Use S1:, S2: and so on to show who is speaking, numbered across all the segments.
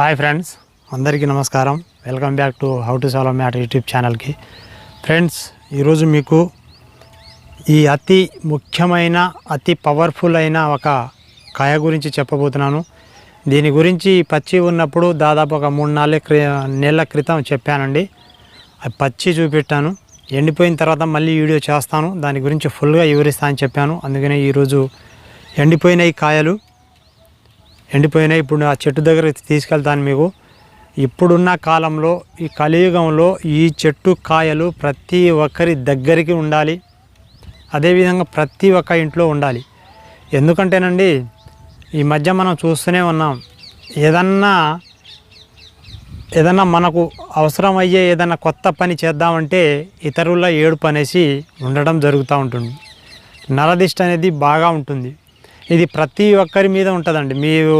S1: Hi friends అందరికీ నమస్కారం. Welcome back to how to solve math YouTube ఛానల్కి friends ఈరోజు మీకు ఈ అతి ముఖ్యమైన అతి పవర్ఫుల్ అయిన ఒక కాయ గురించి చెప్పబోతున్నాను. దీని గురించి పచ్చి ఉన్నప్పుడు దాదాపు ఒక మూడు నాలుగు క్రి నెలల క్రితం చెప్పానండి. అది పచ్చి చూపెట్టాను. ఎండిపోయిన తర్వాత మళ్ళీ వీడియో చేస్తాను. దాని గురించి ఫుల్గా వివరిస్తానని చెప్పాను. అందుకనే ఈరోజు ఎండిపోయిన ఈ కాయలు ఎండిపోయినాయి ఇప్పుడు ఆ చెట్టు దగ్గర తీసుకెళ్తాను మీకు. ఇప్పుడున్న కాలంలో ఈ కలియుగంలో ఈ చెట్టు కాయలు ప్రతి ఒక్కరి దగ్గరికి ఉండాలి. అదేవిధంగా ప్రతి ఒక్క ఇంట్లో ఉండాలి. ఎందుకంటేనండి ఈ మధ్య మనం చూస్తూనే ఉన్నాం ఏదన్నా ఏదన్నా మనకు అవసరమయ్యే ఏదన్నా కొత్త పని చేద్దామంటే ఇతరుల ఏడుపు అనేసి ఉండడం జరుగుతూ ఉంటుంది. నలదిష్ట అనేది బాగా ఉంటుంది. ఇది ప్రతి ఒక్కరి మీద ఉంటుందండి. మీరు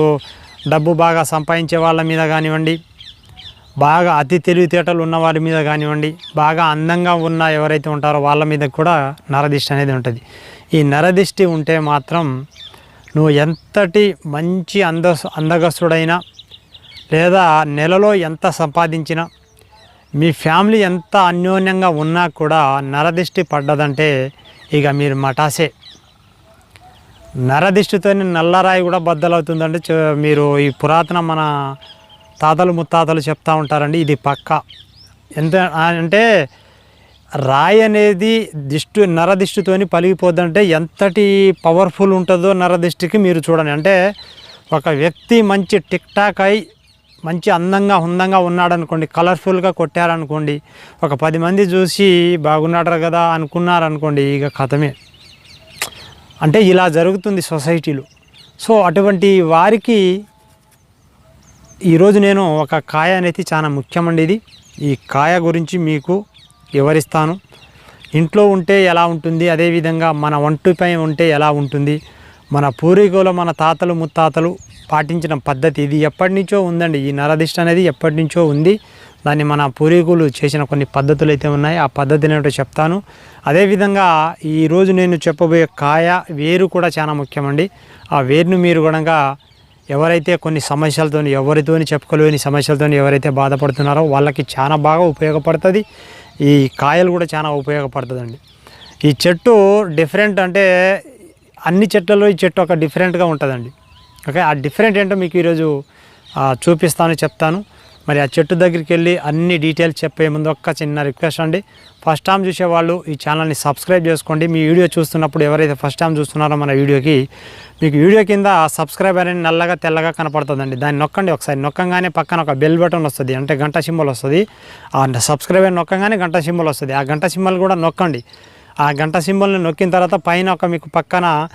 S1: డబ్బు బాగా సంపాదించే వాళ్ళ మీద కానివ్వండి బాగా అతి తెలివితేటలు ఉన్న వారి మీద కానివ్వండి బాగా అందంగా ఉన్న ఎవరైతే ఉంటారో వాళ్ళ మీద కూడా నరదిష్టి అనేది ఉంటుంది. ఈ నరదిష్టి ఉంటే మాత్రం నువ్వు ఎంతటి మంచి అంద అందగస్తుడైనా లేదా నెలలో ఎంత సంపాదించినా మీ ఫ్యామిలీ ఎంత అన్యోన్యంగా ఉన్నా కూడా నరదిష్టి పడ్డదంటే ఇక మీరు మటాసే నరదిష్టితో నల్లరాయి కూడా బద్దలవుతుందంటే మీరు ఈ పురాతన మన తాతలు ముత్తాతలు చెప్తా ఉంటారండి ఇది పక్క. ఎంత అంటే రాయి అనేది దిష్టి నరదిష్టితోని పలిగిపోద్దంటే ఎంతటి పవర్ఫుల్ ఉంటుందో నరదిష్టికి మీరు చూడండి. అంటే ఒక వ్యక్తి మంచి టిక్ టాక్ అయి మంచి అందంగా హుందంగా ఉన్నాడనుకోండి కలర్ఫుల్గా కొట్టారనుకోండి ఒక పది మంది చూసి బాగున్నాడు కదా అనుకున్నారనుకోండి ఇక కథమే. అంటే ఇలా జరుగుతుంది సొసైటీలో. సో అటువంటి వారికి ఈరోజు నేను ఒక కాయ అనేది చాలా ముఖ్యమండి ఇది ఈ కాయ గురించి మీకు వివరిస్తాను. ఇంట్లో ఉంటే ఎలా ఉంటుంది? అదేవిధంగా మన ఒంటిపై ఉంటే ఎలా ఉంటుంది? మన పూర్వీకులు మన తాతలు ముత్తాతలు పాటించిన పద్ధతి ఇది ఎప్పటి నుంచో ఉందండి. ఈ నరదిష్ట అనేది ఎప్పటి నుంచో ఉంది. దాన్ని మన పూర్వీకులు చేసిన కొన్ని పద్ధతులు అయితే ఉన్నాయి. ఆ పద్ధతిని ఏంటో చెప్తాను అదేవిధంగా ఈరోజు నేను చెప్పబోయే కాయ వేరు కూడా చాలా ముఖ్యమండి. ఆ వేరును మీరు కూడా ఎవరైతే కొన్ని సమస్యలతో ఎవరితోని చెప్పుకోలేని సమస్యలతో ఎవరైతే బాధపడుతున్నారో వాళ్ళకి చాలా బాగా ఉపయోగపడుతుంది. ఈ కాయలు కూడా చాలా ఉపయోగపడుతుందండి. ఈ చెట్టు డిఫరెంట్ అంటే అన్ని చెట్లలో ఈ చెట్టు ఒక డిఫరెంట్గా ఉంటుందండి. ఓకే? ఆ డిఫరెంట్ ఏంటో మీకు ఈరోజు చూపిస్తాను చెప్తాను. మరి ఆ చెట్టు దగ్గరికి వెళ్ళి అన్ని డీటెయిల్స్ చెప్పే ముందు ఒక్క చిన్న రిక్వెస్ట్ అండి. ఫస్ట్ టైం చూసేవాళ్ళు ఈ ఛానల్ని సబ్స్క్రైబ్ చేసుకోండి. మీ వీడియో చూస్తున్నప్పుడు ఎవరైతే ఫస్ట్ టైం చూస్తున్నారో మన వీడియోకి మీకు వీడియో కింద సబ్స్క్రైబ్ అనేది నల్లగా తెల్లగా కనపడుతుందండి. దాన్ని నొక్కండి ఒకసారి. నొక్కంగానే పక్కన ఒక బెల్ బటన్ వస్తుంది. అంటే గంట సింబల్ వస్తుంది. ఆ సబ్స్క్రైబ్ అని నొక్కంగానే గంట సింబల్ వస్తుంది. ఆ గంట సింబల్ కూడా నొక్కండి. ఆ గంట సింబల్ని నొక్కిన తర్వాత పైన ఒక మీకు పక్కన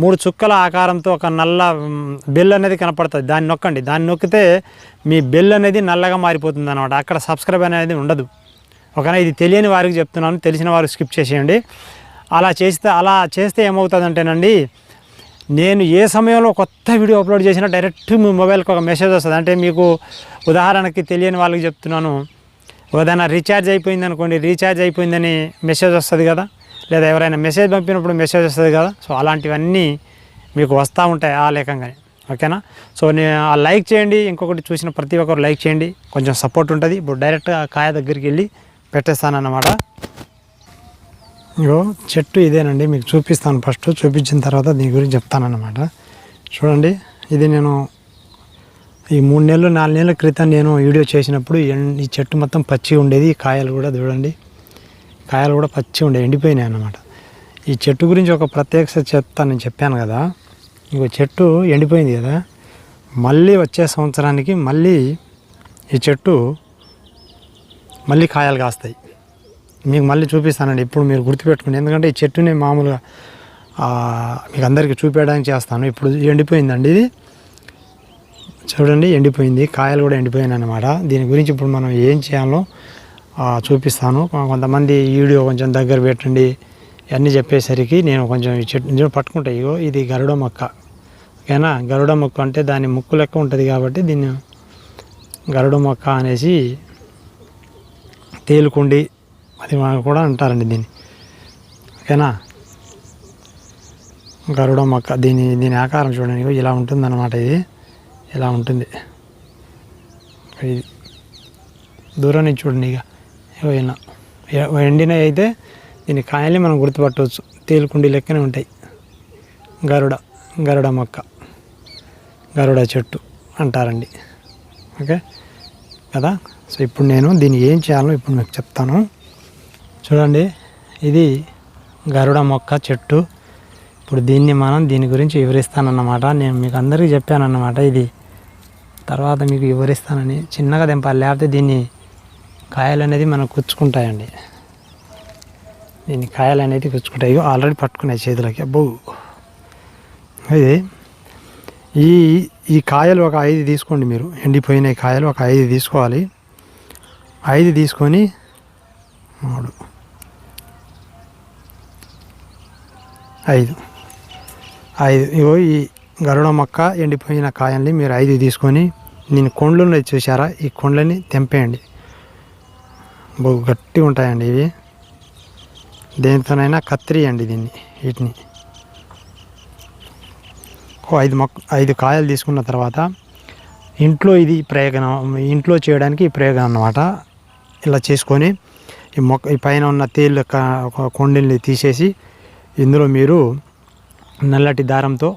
S1: మూడు చుక్కల ఆకారంతో ఒక నల్ల బెల్ అనేది కనపడుతుంది. దాన్ని నొక్కండి. దాన్ని నొక్కితే మీ బెల్ అనేది నల్లగా మారిపోతుంది అనమాట అక్కడ సబ్స్క్రైబ్ అనేది ఉండదు. ఒకనా ఇది తెలియని వారికి చెప్తున్నాను. తెలిసిన వారు స్కిప్ చేసేయండి. అలా చేస్తే అలా చేస్తే ఏమవుతుందంటేనండి నేను ఏ సమయంలో కొత్త వీడియో అప్లోడ్ చేసినా డైరెక్ట్ మీ మొబైల్కి ఒక మెసేజ్ వస్తుంది. అంటే మీకు ఉదాహరణకి తెలియని వాళ్ళకి చెప్తున్నాను. ఏదైనా రీఛార్జ్ అయిపోయింది అనుకోండి రీఛార్జ్ అయిపోయిందని మెసేజ్ వస్తుంది కదా. లేదా ఎవరైనా మెసేజ్ పంపినప్పుడు మెసేజ్ వస్తుంది కదా? సో అలాంటివన్నీ మీకు వస్తూ ఉంటాయి ఆ లేఖంగానే. ఓకేనా? సో నేను ఆ లైక్ చేయండి. ఇంకొకటి చూసిన ప్రతి ఒక్కరు లైక్ చేయండి. కొంచెం సపోర్ట్ ఉంటుంది. ఇప్పుడు డైరెక్ట్గా కాయ దగ్గరికి వెళ్ళి పెట్టేస్తానన్నమాట. ఇగో చెట్టు ఇదేనండి. మీకు చూపిస్తాను ఫస్ట్. చూపించిన తర్వాత దీని గురించి చెప్తానన్నమాట. చూడండి. ఇది నేను ఈ మూడు నెలలు నాలుగు నెలల క్రితం నేను వీడియో చేసినప్పుడు ఈ చెట్టు మొత్తం పచ్చి ఉండేది. కాయలు కూడా చూడండి. కాయలు కూడా పచ్చి ఉండే ఎండిపోయినాయి అన్నమాట. ఈ చెట్టు గురించి ఒక ప్రత్యేకత చెప్తా నేను చెప్పాను కదా ఇంకో చెట్టు ఎండిపోయింది కదా మళ్ళీ వచ్చే సంవత్సరానికి మళ్ళీ ఈ చెట్టు మళ్ళీ కాయలు కాస్తాయి. మీకు మళ్ళీ చూపిస్తానండి ఇప్పుడు మీరు గుర్తుపెట్టుకుని ఎందుకంటే ఈ చెట్టుని మామూలుగా మీకు అందరికీ చూపించడానికి చేస్తాను. ఇప్పుడు ఎండిపోయిందండి ఇది. చూడండి ఎండిపోయింది. కాయలు కూడా ఎండిపోయినాయి అనమాట దీని గురించి ఇప్పుడు మనం ఏం చేయాలో చూపిస్తాను. కొంతమంది వీడియో కొంచెం దగ్గర పెట్టండి. ఇవన్నీ చెప్పేసరికి నేను కొంచెం చెట్టు పట్టుకుంటా. ఇగో ఇది గరుడ మొక్క. ఓకేనా? గరుడ మొక్క అంటే దాని ముక్కు లెక్క ఉంటుంది కాబట్టి దీన్ని గరుడ మొక్క అనేసి తేలుకుండి అది కూడా అంటారండి దీన్ని. ఓకేనా? గరుడ మొక్క దీని దీని ఆకారం చూడండి. ఇలా ఇలా ఉంటుందన్నమాట ఇది. ఇలా ఉంటుంది. ఇది దూరం నుంచి చూడండి ఇక ఏవైనా ఎండినవి అయితే దీని కాయల్ని మనం గుర్తుపట్టవచ్చు. తేలుకుండి లెక్కనే ఉంటాయి. గరుడ గరుడ మొక్క గరుడ చెట్టు అంటారండి. ఓకే? కదా? సో ఇప్పుడు నేను దీన్ని ఏం చేయాలో ఇప్పుడు మీకు చెప్తాను. చూడండి ఇది గరుడ మొక్క చెట్టు. ఇప్పుడు దీన్ని మనం దీని గురించి వివరిస్తానన్నమాట. నేను మీకు అందరికీ చెప్పానన్నమాట ఇది. తర్వాత మీకు వివరిస్తానని చిన్నగా దింపాలి లేకపోతే దీన్ని కాయలు అనేది మనం కుచ్చుకుంటాయండి దీన్ని కాయలు అనేది కుచ్చుకుంటాయి ఆల్రెడీ పట్టుకున్నాయి చేతులకి. అబ్బో! ఇది ఈ ఈ కాయలు ఒక ఐదు తీసుకోండి మీరు. ఎండిపోయిన కాయలు ఒక ఐదు తీసుకోవాలి. ఐదు తీసుకొని మూడు. ఐదు. ఐదు. ఇగో ఈ గరుడ మొక్క ఎండిపోయిన కాయల్ని మీరు ఐదు తీసుకొని నేను కొండ్లు ఉన్నాయి చూసారా ఈ కొండ్లని తెంపేయండి. బహు గట్టిగా ఉంటాయండి ఇవి. దేనితోనైనా కత్తిరియండి దీన్ని వీటిని. ఓ ఐదు మొక్క ఐదు కాయలు తీసుకున్న తర్వాత ఇంట్లో ఇది ప్రయోజనం ఇంట్లో చేయడానికి ఈ ప్రయోగం అన్నమాట. ఇలా చేసుకొని ఈ మొక్క ఈ పైన ఉన్న తేలు ఒక కొండల్ని తీసేసి ఇందులో మీరు నల్లటి దారంతో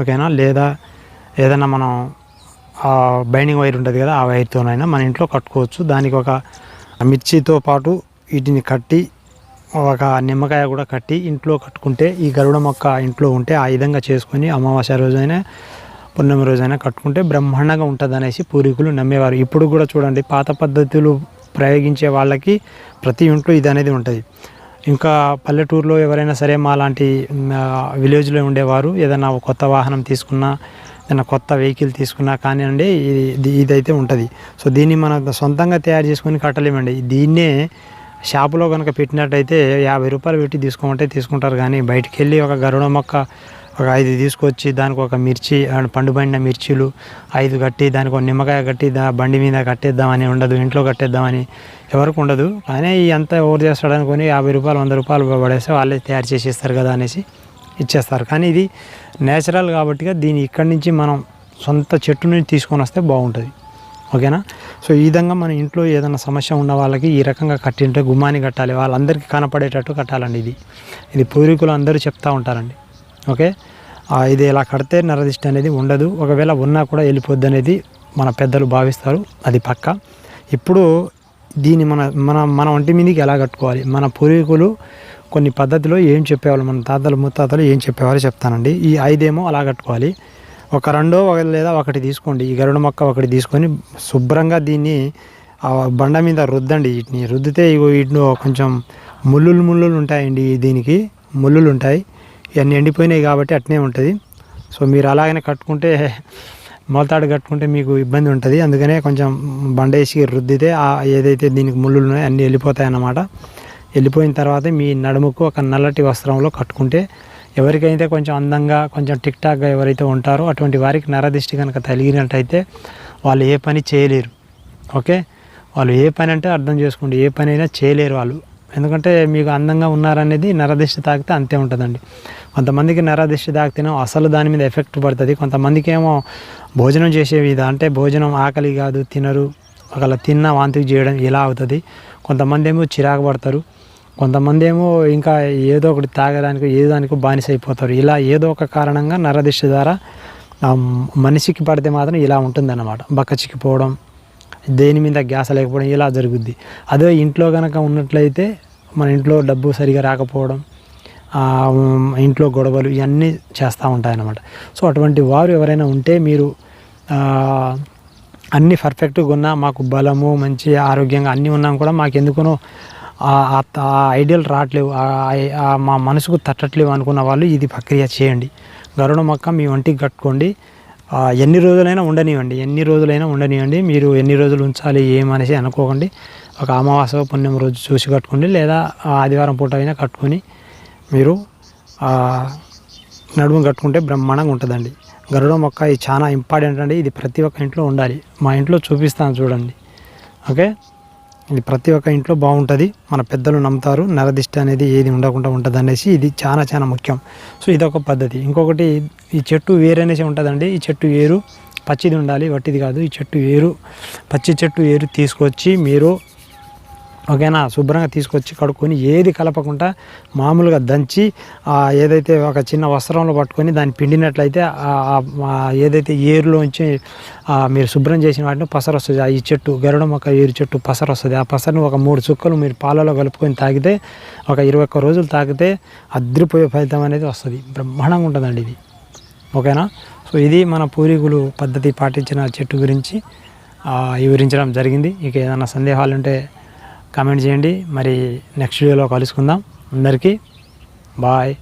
S1: ఓకేనా లేదా ఏదైనా మనం ఆ బైండింగ్ వైర్ ఉంటుంది కదా ఆ వైర్తోనైనా మన ఇంట్లో కట్టుకోవచ్చు. దానికి ఒక మిర్చితో పాటు వీటిని కట్టి ఒక నిమ్మకాయ కూడా కట్టి ఇంట్లో కట్టుకుంటే ఈ గరుడ మొక్క ఇంట్లో ఉంటే ఆ విధంగా చేసుకొని అమావాస్య రోజైనా పున్నమి రోజైనా కట్టుకుంటే బ్రహ్మాండంగా ఉంటుంది అనేసి పూర్వీకులు నమ్మేవారు. ఇప్పుడు కూడా చూడండి పాత పద్ధతులు ప్రయోగించే వాళ్ళకి ప్రతి ఇంట్లో ఇది అనేది ఉంటుంది. ఇంకా పల్లెటూరులో ఎవరైనా సరే మా లాంటి విలేజ్లో ఉండేవారు ఏదైనా ఒక కొత్త వాహనం తీసుకున్నా ఏదైనా కొత్త వెహికల్ తీసుకున్నా కానివ్వండి ఇది ఇదైతే ఉంటుంది. సో దీన్ని మనం సొంతంగా తయారు చేసుకొని కట్టలేమండి. దీన్నే షాపులో కనుక పెట్టినట్టయితే యాభై రూపాయలు పెట్టి తీసుకోమంటే తీసుకుంటారు. కానీ బయటికి వెళ్ళి ఒక గరుడ మొక్క ఒక ఐదు తీసుకొచ్చి దానికి ఒక మిర్చి పండుబడిన మిర్చీలు ఐదు కట్టి దానికి ఒక నిమ్మకాయ కట్టి దా బండి మీద కట్టేద్దామని ఉండదు ఇంట్లో కట్టేద్దామని ఎవరికి ఉండదు. కానీ ఈ అంతా ఎవరు చేస్తాడు అనుకుని యాభై రూపాయలు వంద రూపాయలు పడేస్తే వాళ్ళే తయారు చేసి ఇస్తారు కదా అనేసి ఇచ్చేస్తారు. కానీ ఇది నేచురల్ కాబట్టి దీన్ని ఇక్కడి నుంచి మనం సొంత చెట్టు నుంచి తీసుకొని వస్తే బాగుంటుంది. ఓకేనా? సో ఈ విధంగా మన ఇంట్లో ఏదైనా సమస్య ఉన్న వాళ్ళకి ఈ రకంగా కట్టింటే గుమ్మాని కట్టాలి. వాళ్ళందరికీ కనపడేటట్టు కట్టాలండి ఇది. ఇది పూర్వీకులు అందరూ చెప్తూ ఉంటారండి. ఓకే? ఇది ఇలా కడితే నరదిష్ట అనేది ఉండదు. ఒకవేళ ఉన్నా కూడా వెళ్ళిపోద్ది అనేది మన పెద్దలు భావిస్తారు. అది పక్క. ఇప్పుడు దీన్ని మన మన మన ఒంటి మీదకి ఎలా కట్టుకోవాలి? మన పూర్వీకులు కొన్ని పద్ధతిలో ఏం చెప్పేవాళ్ళు? మన తాతలు ముత్తాతలు ఏం చెప్పేవాళ్ళు చెప్తానండి. ఈ ఐదేమో అలా కట్టుకోవాలి. ఒక రెండో ఒక లేదా ఒకటి తీసుకోండి. ఈ గరుడ మొక్క ఒకటి తీసుకొని శుభ్రంగా దీన్ని బండ మీద రుద్దండి. వీటిని రుద్దితే ఇగో వీటిని కొంచెం ముళ్ళులు ముళ్ళులు ఉంటాయండి దీనికి. ముళ్ళులు ఉంటాయి. ఇవన్నీ ఎండిపోయినాయి కాబట్టి అట్నే ఉంటుంది. సో మీరు అలాగనే కట్టుకుంటే మొలతాడు కట్టుకుంటే మీకు ఇబ్బంది ఉంటుంది. అందుకనే కొంచెం బండేసి రుద్దితే ఏదైతే దీనికి ముళ్ళులు ఉన్నాయో అన్నీ వెళ్ళిపోతాయి అన్నమాట వెళ్ళిపోయిన తర్వాత మీ నడుముకు ఒక నల్లటి వస్త్రంలో కట్టుకుంటే ఎవరికైతే కొంచెం అందంగా కొంచెం టిక్ టాక్గా ఎవరైతే ఉంటారో అటువంటి వారికి నరదిష్టి కనుక తగిలినట్టయితే వాళ్ళు ఏ పని చేయలేరు. ఓకే? వాళ్ళు ఏ పని అంటే అర్థం చేసుకోండి. ఏ పని అయినా చేయలేరు వాళ్ళు. ఎందుకంటే మీకు అందంగా ఉన్నారనేది నరదిష్టి తాకితే అంతే ఉంటుందండి. కొంతమందికి నరదిష్టి తాకితేనే అసలు దాని మీద ఎఫెక్ట్ పడుతుంది. కొంతమందికి ఏమో భోజనం చేసే విధ అంటే భోజనం ఆకలి కాదు తినరు. ఒకవేళ తిన్న వాంతికి చేయడం ఇలా అవుతుంది? కొంతమంది ఏమో చిరాకు పడతారు. కొంతమంది ఏమో ఇంకా ఏదో ఒకటి తాగడానికి ఏదో దానికి బానిస అయిపోతారు ఇలా ఏదో ఒక కారణంగా నరదిష్టి ద్వారా మనిషికి పడితే మాత్రం ఇలా ఉంటుందన్నమాట. బక్క చిక్కిపోవడం దేని మీద గ్యాస్ లేకపోవడం ఇలా జరుగుద్ది. అదే ఇంట్లో కనుక ఉన్నట్లయితే మన ఇంట్లో డబ్బు సరిగా రాకపోవడం ఇంట్లో గొడవలు ఇవన్నీ చేస్తూ ఉంటాయన్నమాట. సో అటువంటి వారు ఎవరైనా ఉంటే మీరు అన్నీ అన్ని పర్ఫెక్ట్గా ఉన్నా మాకు బలము మంచి ఆరోగ్యంగా అన్నీ ఉన్నాం కూడా మాకు ఎందుకునో ఆ- ఐడియల్ రావట్లేవు. మా మనసుకు తట్టట్లేవు అనుకున్న వాళ్ళు ఇది ప్రక్రియ చేయండి. గరుడ మొక్క మీ ఒంటికి కట్టుకోండి. ఎన్ని రోజులైనా ఉండనివ్వండి. ఎన్ని రోజులైనా ఉండనివ్వండి. మీరు ఎన్ని రోజులు ఉంచాలి ఏమనేసి అనుకోకండి. ఒక అమావాస్య పుణ్యం రోజు చూసి కట్టుకోండి. లేదా ఆదివారం పూట అయినా కట్టుకొని మీరు నడుము కట్టుకుంటే బ్రహ్మాండంగా ఉంటుందండి. గరుడ మొక్క ఇది చాలా ఇంపార్టెంట్ అండి. ఇది ప్రతి ఒక్క ఇంట్లో ఉండాలి. మా ఇంట్లో చూపిస్తాను చూడండి. ఓకే? ఇది ప్రతి ఒక్క ఇంట్లో బాగుంటుంది. మన పెద్దలు నమ్ముతారు. నరదిష్ట అనేది ఏది ఉండకుండా ఉంటుంది అనేసి ఇది చాలా చాలా ముఖ్యం. సో ఇది ఒక పద్ధతి. ఇంకొకటి ఈ చెట్టు వేరు అనేసి ఉంటుందండి. ఈ చెట్టు వేరు పచ్చిది ఉండాలి. వట్టిది కాదు. ఈ చెట్టు వేరు పచ్చి చెట్టు ఏరు తీసుకొచ్చి మీరు ఓకేనా? శుభ్రంగా తీసుకొచ్చి కడుక్కొని ఏది కలపకుండా మామూలుగా దంచి ఏదైతే ఒక చిన్న వస్త్రంలో పట్టుకొని దాన్ని పిండినట్లయితే ఏదైతే ఏరులోంచి మీరు శుభ్రం చేసిన వాటిని పసరు వస్తుంది ఆ ఈ చెట్టు గరుడ మొక్క ఏరు చెట్టు పసరు వస్తుంది ఆ పసరుని ఒక మూడు చుక్కలు మీరు పాలలో కలుపుకొని తాగితే ఒక ఇరవై ఒక్క రోజులు తాగితే అద్రిపోయే ఫలితం అనేది వస్తుంది. బ్రహ్మాండంగా ఉంటుందండి ఇది. ఓకేనా? సో ఇది మన పూర్వీకులు పద్ధతి పాటించిన చెట్టు గురించి వివరించడం జరిగింది. ఇక ఏదైనా సందేహాలు ఉంటే కామెంట్ చేయండి. మరి నెక్స్ట్ వీడియోలో కలుసుకుందాం. అందరికీ బాయ్.